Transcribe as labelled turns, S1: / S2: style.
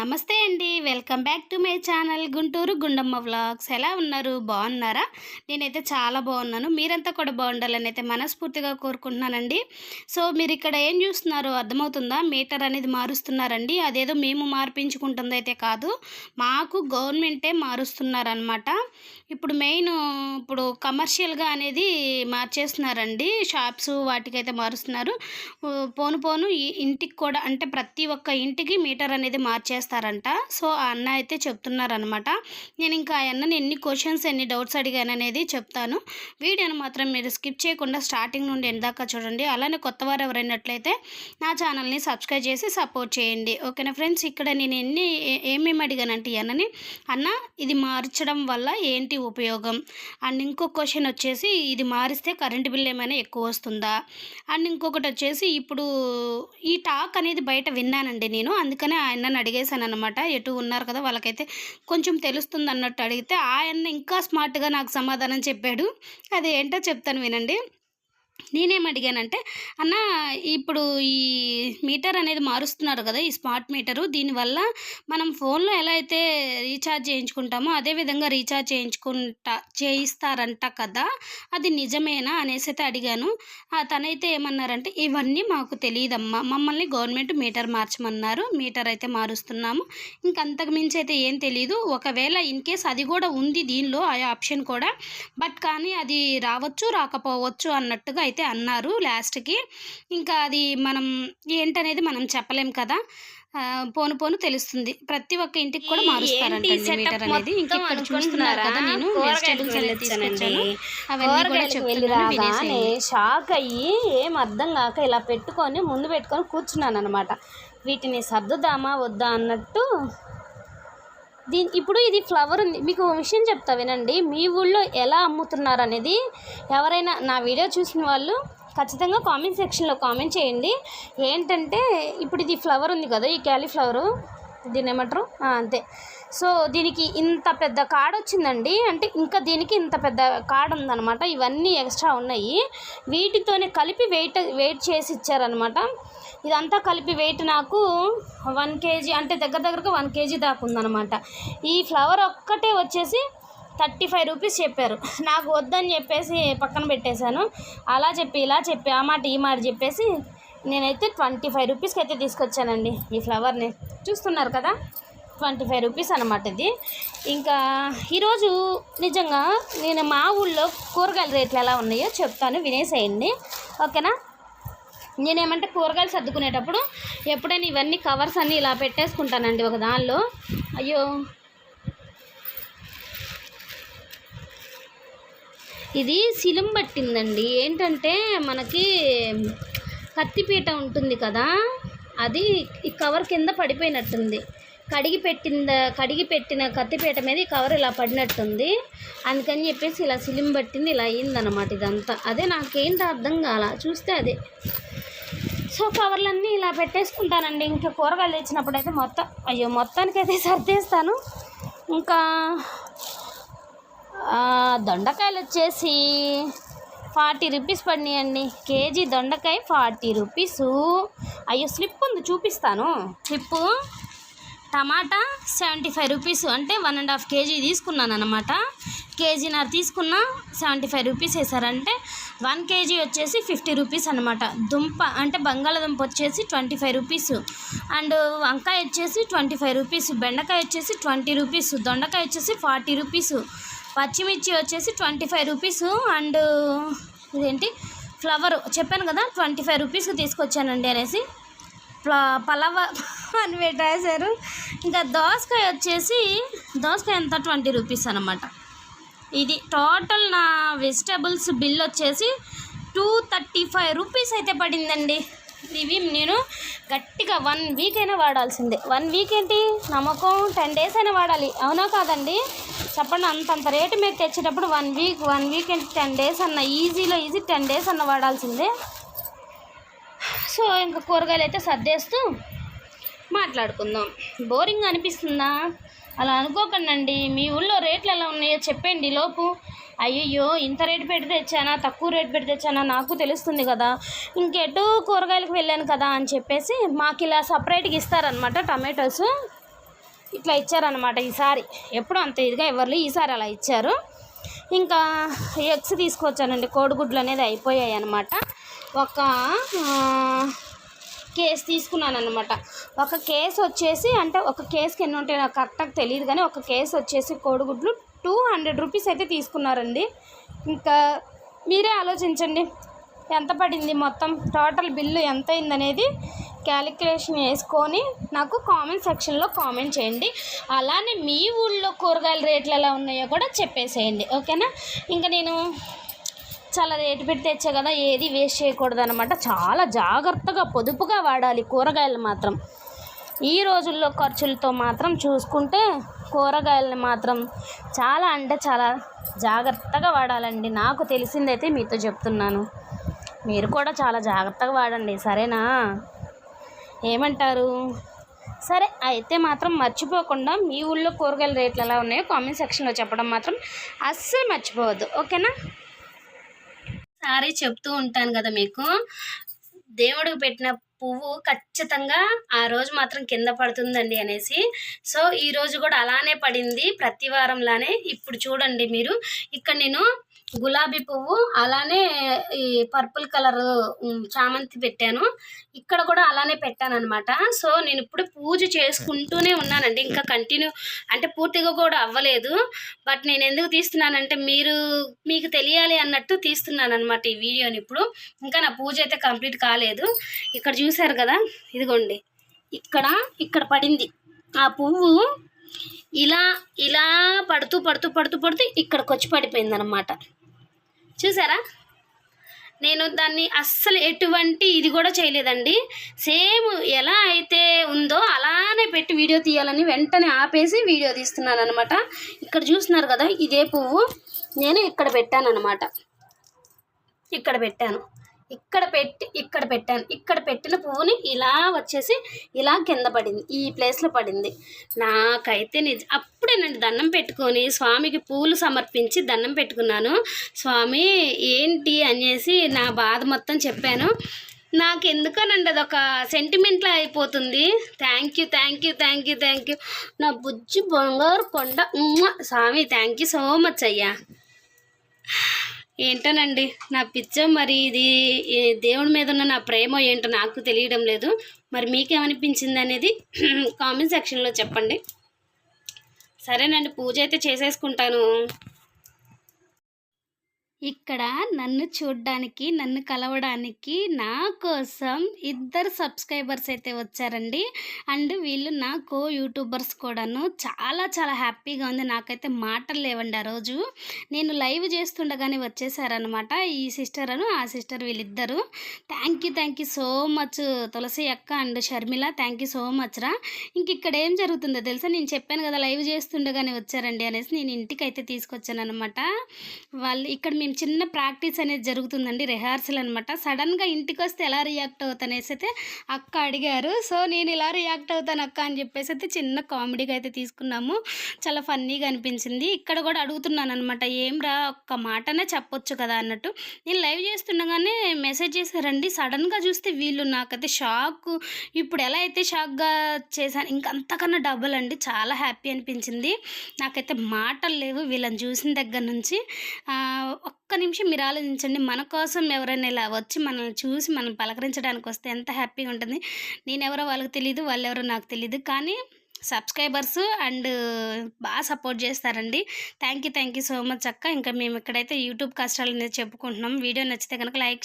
S1: నమస్తే అండి. Welcome back to my channel Guntur Gundamma vlogs. ఎలా ఉన్నారు? బాగున్నారా? నేనైతే చాలా బాగున్నాను. మీరంతా కూడా బాగుండాలని అయితే మనస్ఫూర్తిగా కోరుకుంటున్నానండి. సో మీరు ఇక్కడ ఏం చూస్తున్నారో అర్థమవుతుందా? మీటర్ అనేది మారుస్తున్నారండి. అదేదో మేము మార్పించుకుంటుంది అయితే కాదు. మాకు గవర్నమెంటే మారుస్తున్నారనమాట ఇప్పుడు మెయిన్ ఇప్పుడు కమర్షియల్గా అనేది మార్చేస్తున్నారండి. షాప్స్ వాటికైతే మారుస్తున్నారు. పోను పోను ఈ ఇంటికి కూడా అంటే ప్రతి ఒక్క ఇంటికి మీటర్ అనేది మార్చేస్తున్నారు. చేస్తారంట. సో ఆ అన్న అయితే చెప్తున్నారనమాట నేను ఇంకా ఆ అన్నని ఎన్ని క్వశ్చన్స్ ఎన్ని డౌట్స్ అడిగాను అనేది చెప్తాను. వీడియోని మాత్రం మీరు స్కిప్ చేయకుండా స్టార్టింగ్ నుండి ఎందాక చూడండి. అలానే కొత్త వారు ఎవరైనట్లయితే నా ఛానల్ని సబ్స్క్రైబ్ చేసి సపోర్ట్ చేయండి. ఓకేనా ఫ్రెండ్స్ ఇక్కడ నేను ఎన్ని ఏ- ఏమేమి అడిగానంటే ఈ అన్నని. అన్న ఇది మార్చడం వల్ల ఏంటి ఉపయోగం? అండ్ ఇంకో క్వశ్చన్ వచ్చేసి ఇది మారిస్తే కరెంటు బిల్ ఏమైనా ఎక్కువ వస్తుందా? అండ్ ఇంకొకటి వచ్చేసి ఇప్పుడు ఈ టాక్ అనేది బయట విన్నానండి నేను. అందుకనే ఆయనని అడిగేశాను అనమాట ఎటు ఉన్నారు కదా వాళ్ళకైతే కొంచెం తెలుస్తుంది అన్నట్టు అడిగితే ఆయన ఇంకా స్మార్ట్గా నాకు సమాధానం చెప్పాడు. అది ఏంటో చెప్తాను వినండి. నేనేం అడిగానంటే అన్న ఇప్పుడు ఈ మీటర్ అనేది మారుస్తున్నారు కదా ఈ స్మార్ట్ మీటరు. దీనివల్ల మనం ఫోన్లో ఎలా అయితే రీఛార్జ్ చేయించుకుంటామో అదే విధంగా రీఛార్జ్ చేయించుకుంటా చేయిస్తారంట కదా అది నిజమేనా? అనేసి అయితే అడిగాను. తనైతే ఏమన్నారంటే ఇవన్నీ మాకు తెలియదమ్మా మమ్మల్ని గవర్నమెంట్ మీటర్ మార్చమన్నారు. మీటర్ అయితే మారుస్తున్నాము. ఇంకంతకు మించి అయితే ఏం తెలియదు ఒకవేళ ఇన్ కేస్ అది కూడా ఉంది దీనిలో ఆ ఆప్షన్ కూడా. బట్ కానీ అది రావచ్చు రాకపోవచ్చు అన్నట్టుగా అయితే అన్నారు లాస్ట్కి. ఇంకా అది మనం ఏంటనేది మనం చెప్పలేం కదా. పోను పోను తెలుస్తుంది. ప్రతి ఒక్క ఇంటికి కూడా మీటర్
S2: setup
S1: అనేది ఇంకా
S2: మొత్తం
S1: ఇక్కడ చూస్తున్నారు కదా నేను వెజిటేబుల్స్ అనేది తీసుకొచ్చాను. అవన్నీ కూడా చెప్తున్నాను
S2: షాక్ అయ్యి ఏం అర్థం కాక ఇలా పెట్టుకొని ముందు పెట్టుకొని కూర్చున్నాను అనమాట వీటిని సర్దుదామా వద్దా అన్నట్టు దీని ఇప్పుడు ఇది ఫ్లవర్ ఉంది. మీకు విషయం చెప్తా వినండి. మీ ఊళ్ళో ఎలా అమ్ముతున్నారు అనేది ఎవరైనా నా వీడియో చూసిన వాళ్ళు ఖచ్చితంగా కామెంట్ సెక్షన్లో కామెంట్ చేయండి. ఏంటంటే ఇప్పుడు ఇది ఫ్లవర్ ఉంది కదా ఈ క్యాలీఫ్లవరు దీన్ని ఏమంటారు? అంతే. సో దీనికి ఇంత పెద్ద కాడ వచ్చిందండి. అంటే ఇంకా దీనికి ఇంత పెద్ద కాడ ఉందన్నమాట. ఇవన్నీ ఎక్స్ట్రా ఉన్నాయి. వీటితోనే కలిపి వెయిట్ వెయిట్ చేసి ఇచ్చారనమాట ఇదంతా కలిపి వెయిట్ నాకు వన్ కేజీ అంటే దగ్గర దగ్గరకు వన్ కేజీ దాకా ఉందన్నమాట. ఈ ఫ్లవర్ ఒక్కటే వచ్చేసి థర్టీ ఫైవ్ రూపీస్ చెప్పారు. నాకు వద్దని చెప్పేసి పక్కన పెట్టేశాను. అలా చెప్పి ఇలా చెప్పి ఆ మాట ఈ మాట చెప్పేసి నేనైతే ట్వంటీ ఫైవ్ రూపీస్కి అయితే తీసుకొచ్చానండి ఈ ఫ్లవర్ని. చూస్తున్నారు కదా? ట్వంటీ ఫైవ్ రూపీస్ అనమాట ఇది. ఇంకా ఈరోజు నిజంగా నేను మా ఊళ్ళో కూరగాయల రేట్లు ఎలా ఉన్నాయో చెప్తాను వినేసేయండి. ఓకేనా? నేనేమంటే కూరగాయలు సర్దుకునేటప్పుడు ఎప్పుడైనా ఇవన్నీ కవర్స్ అన్నీ ఇలా పెట్టేసుకుంటానండి ఒక దానిలో. అయ్యో! ఇది సిలం పట్టిందండి. ఏంటంటే మనకి కత్తిపీట ఉంటుంది కదా అది ఈ కవర్ కింద పడిపోయినట్టుంది. కడిగి పెట్టిన కడిగి పెట్టిన కత్తిపీట మీద ఈ కవర్ ఇలా పడినట్టుంది. అందుకని చెప్పేసి ఇలా సిలిం పట్టింది ఇలా అయ్యిందనమాట ఇదంతా. అదే నాకేంటి అర్థం కాల చూస్తే అదే. సో కవర్లన్నీ ఇలా పెట్టేసుకుంటానండి. ఇంకా కూరగాయలు తెచ్చినప్పుడు అయితే మొత్తం అయ్యో మొత్తానికైతే సర్దేస్తాను. ఇంకా దొండకాయలు వచ్చేసి ఫార్టీ రూపీస్ పడినాయండి. కేజీ దొండకాయ ఫార్టీ రూపీసు. అయ్యో స్లిప్ ఉంది చూపిస్తాను. Slip tomato seventy five rupees అంటే వన్ అండ్ హాఫ్ కేజీ తీసుకున్నాను అనమాట కేజీన్నర తీసుకున్నా సెవెంటీ ఫైవ్ రూపీస్ వేసారంటే వన్ కేజీ వచ్చేసి ఫిఫ్టీ రూపీస్ అనమాట దుంప అంటే బంగాళదుంప వచ్చేసి ట్వంటీ ఫైవ్ రూపీస్. అండ్ వంకాయ వచ్చేసి ట్వంటీ ఫైవ్ రూపీస్. బెండకాయ వచ్చేసి ట్వంటీ రూపీస్. దొండకాయ వచ్చేసి ఫార్టీ రూపీస్. పచ్చిమిర్చి వచ్చేసి ట్వంటీ ఫైవ్ రూపీస్. అండ్ ఇదేంటి? ఫ్లవర్. చెప్పాను కదా ట్వంటీ ఫైవ్ రూపీస్కి తీసుకొచ్చానండి అనేసి. ప్ల- పలవ అని పెట్టేశారు ఇంకా దోసకాయ వచ్చేసి దోసకాయ ఎంత? ట్వంటీ రూపీస్ అనమాట ఇది టోటల్ నా వెజిటబుల్స్ బిల్ వచ్చేసి టూ థర్టీ ఫైవ్ రూపీస్ అయితే పడిందండి. ఇవి నేను గట్టిగా వన్ వీక్ అయినా వాడాల్సిందే. వన్ వీక్ ఏంటి? నమ్మకం టెన్ డేస్ అయినా వాడాలి. అవునా కాదండి? చెప్పండి అంతంత రేటు మీరు తెచ్చేటప్పుడు వన్ వీక్ వన్ వీక్ ఏంటి? టెన్ డేస్ అన్న ఈజీలో ఈజీ టెన్ డేస్ అన్న వాడాల్సిందే. సో ఇంకా కూరగాయలు అయితే సర్దేస్తూ మాట్లాడుకుందాం. బోరింగ్ అనిపిస్తుందా? అలా అనుకోకండి మీ ఊళ్ళో రేట్లు ఎలా ఉన్నాయో చెప్పండి లోపు. అయ్యయ్యో ఇంత రేటు పెట్టి తెచ్చానా? తక్కువ రేటు పెట్టి తెచ్చానా? నాకు తెలుస్తుంది కదా. ఇంకెటు కూరగాయలకు వెళ్ళాను కదా అని చెప్పేసి మాకు ఇలా సపరేట్గా ఇస్తారనమాట టమాటోస్. ఇట్లా ఇచ్చారనమాట ఈసారి. ఎప్పుడు అంత ఇదిగా ఎవరు ఈసారి అలా ఇచ్చారు. ఇంకా ఎగ్స్ తీసుకొచ్చానండి. కోడిగుడ్లు అనేది అయిపోయాయి అనమాట ఒక కేస్ తీసుకున్నాను అనమాట ఒక కేసు వచ్చేసి అంటే ఒక కేసుకి ఎన్ని ఉంటాయో నాకు కరెక్ట్గా తెలియదు కానీ ఒక కేసు వచ్చేసి కోడిగుడ్లు టూ హండ్రెడ్ రూపీస్ అయితే తీసుకున్నారండి. ఇంకా మీరే ఆలోచించండి. ఎంత పడింది మొత్తం? టోటల్ బిల్లు ఎంత అయిందనేది క్యాలిక్యులేషన్ వేసుకొని నాకు కామెంట్ సెక్షన్లో కామెంట్ చేయండి. అలానే మీ ఊళ్ళో కూరగాయల రేట్లు ఎలా ఉన్నాయో కూడా చెప్పేసేయండి. ఓకేనా? ఇంకా నేను చాలా రేటు పెట్టి తెచ్చా కదా ఏది వేస్ట్ చేయకూడదు అనమాట చాలా జాగ్రత్తగా పొదుపుగా వాడాలి కూరగాయలు మాత్రం. ఈ రోజుల్లో ఖర్చులతో మాత్రం చూసుకుంటే కూరగాయలని మాత్రం చాలా అంటే చాలా జాగ్రత్తగా వాడాలండి. నాకు తెలిసిందైతే మీతో చెప్తున్నాను. మీరు కూడా చాలా జాగ్రత్తగా వాడండి సరేనా? ఏమంటారు? సరే అయితే మాత్రం మర్చిపోకుండా మీ ఊళ్ళో కూరగాయల రేట్లు ఎలా ఉన్నాయో కామెంట్ సెక్షన్లో చెప్పడం మాత్రం అస్సలు మర్చిపోవద్దు. ఓకేనా? సారీ చెప్తూ ఉంటాను కదా మీకు. దేవుడికి పెట్టిన పువ్వు ఖచ్చితంగా ఆ రోజు మాత్రం కింద పడుతుందండి అనేసి. సో ఈ రోజు కూడా అలానే పడింది ప్రతి వారంలానే. ఇప్పుడు చూడండి మీరు. ఇక్కడ నేను గులాబీ పువ్వు అలానే ఈ పర్పుల్ కలర్ చామంతి పెట్టాను. ఇక్కడ కూడా అలానే పెట్టాను అనమాట సో నేను ఇప్పుడు పూజ చేసుకుంటూనే ఉన్నానండి. ఇంకా కంటిన్యూ అంటే పూర్తిగా కూడా అవ్వలేదు. బట్ నేను ఎందుకు తీస్తున్నానంటే మీరు మీకు తెలియాలి అన్నట్టు తీస్తున్నాను అనమాట ఈ వీడియోని ఇప్పుడు. ఇంకా నా పూజ అయితే కంప్లీట్ కాలేదు. ఇక్కడ చూశారు కదా? ఇదిగోండి. ఇక్కడ ఇక్కడ పడింది. ఆ పువ్వు ఇలా ఇలా పడుతూ పడుతూ పడుతూ పడుతూ ఇక్కడికి వచ్చి పడిపోయింది అనమాట చూసారా? నేను దాన్ని అస్సలు ఎటువంటి ఇది కూడా చేయలేదండి. సేమ్ ఎలా అయితే ఉందో అలానే పెట్టి వీడియో తీయాలని వెంటనే ఆపేసి వీడియో తీస్తున్నాను అనమాట ఇక్కడ చూస్తున్నారు కదా ఇదే పువ్వు. నేను ఇక్కడ పెట్టాను అనమాట ఇక్కడ పెట్టాను. ఇక్కడ పెట్టి ఇక్కడ పెట్టాను ఇక్కడ పెట్టిన పువ్వుని ఇలా వచ్చేసి ఇలా కింద పడింది ఈ ప్లేస్లో పడింది. నాకైతే నిజ అప్పుడేనండి దండం పెట్టుకొని స్వామికి పూలు సమర్పించి దండం పెట్టుకున్నాను. స్వామి ఏంటి అనేసి నా బాధ మొత్తం చెప్పాను. నాకు ఎందుకనండి అదొక సెంటిమెంట్లో అయిపోతుంది. Thank you thank you thank you thank you నా బుజ్జి బంగారు కొండ. స్వామి థ్యాంక్ యూ సో మచ్ అయ్యా. ఏంటోనండి? నా పిచ్చ మరి ఇది దేవుని దేవుడి మీద ఉన్న నా ప్రేమ ఏంటో నాకు తెలియడం లేదు. మరి మీకేమనిపించింది అనేది కామెంట్ సెక్షన్లో చెప్పండి. సరేనండి పూజ అయితే చేసేసుకుంటాను.
S1: ఇక్కడ నన్ను చూడ్డానికి నన్ను కలవడానికి నా కోసం ఇద్దరు సబ్స్క్రైబర్స్ అయితే వచ్చారండి. అండ్ వీళ్ళు నా కో యూట్యూబర్స్ కూడాను చాలా చాలా హ్యాపీగా ఉంది. నాకైతే మాటలు లేవండి ఆ రోజు. నేను లైవ్ చేస్తుండగానే వచ్చేసారనమాట ఈ సిస్టర్ అను ఆ సిస్టర్ వీళ్ళిద్దరు. Thank you thank you so much Tulasi అక్క and Sharmila. Thank you so much రా. ఇంక ఇక్కడ ఏం జరుగుతుందో తెలుసా? నేను చెప్పాను కదా లైవ్ చేస్తుండగానే వచ్చారండి అనేసి నేను ఇంటికి అయితే తీసుకొచ్చాను అనమాట వాళ్ళు ఇక్కడ మేము చిన్న ప్రాక్టీస్ అనేది జరుగుతుందండి రిహార్సల్ అనమాట సడన్గా ఇంటికి వస్తే ఎలా రియాక్ట్ అవుతానేసి అయితే అక్క అడిగారు. సో నేను ఇలా రియాక్ట్ అవుతాను అక్క అని చెప్పేసి అయితే చిన్న కామెడీగా అయితే తీసుకున్నాము. చాలా ఫన్నీగా అనిపించింది. ఇక్కడ కూడా అడుగుతున్నాను అనమాట ఏం రా ఒక్క మాటనే చెప్పొచ్చు కదా అన్నట్టు. నేను లైవ్ చేస్తుండగానే మెసేజ్ చేశారండి. సడన్గా చూస్తే వీళ్ళు నాకైతే షాక్ ఇప్పుడు ఎలా అయితే షాక్గా చేశాను ఇంకంతకన్నా డబుల్ అండి. చాలా హ్యాపీ అనిపించింది. నాకైతే మాటలు లేవు వీళ్ళని చూసిన దగ్గర నుంచి. ఒక్క నిమిషం మీరు ఆలోచించండి. మన కోసం ఎవరైనా ఇలా వచ్చి మనల్ని చూసి మనం పలకరించడానికి వస్తే ఎంత హ్యాపీగా ఉంటుంది. నేను ఎవరో వాళ్ళకి తెలియదు వాళ్ళు ఎవరో నాకు తెలియదు కానీ సబ్స్క్రైబర్స్ అండ్ బాగా సపోర్ట్ చేస్తారండి. Thank you thank you so much అక్క. ఇంకా మేము ఇక్కడైతే యూట్యూబ్ కష్టాలు అనేది చెప్పుకుంటున్నాం. వీడియో నచ్చితే కనుక లైక్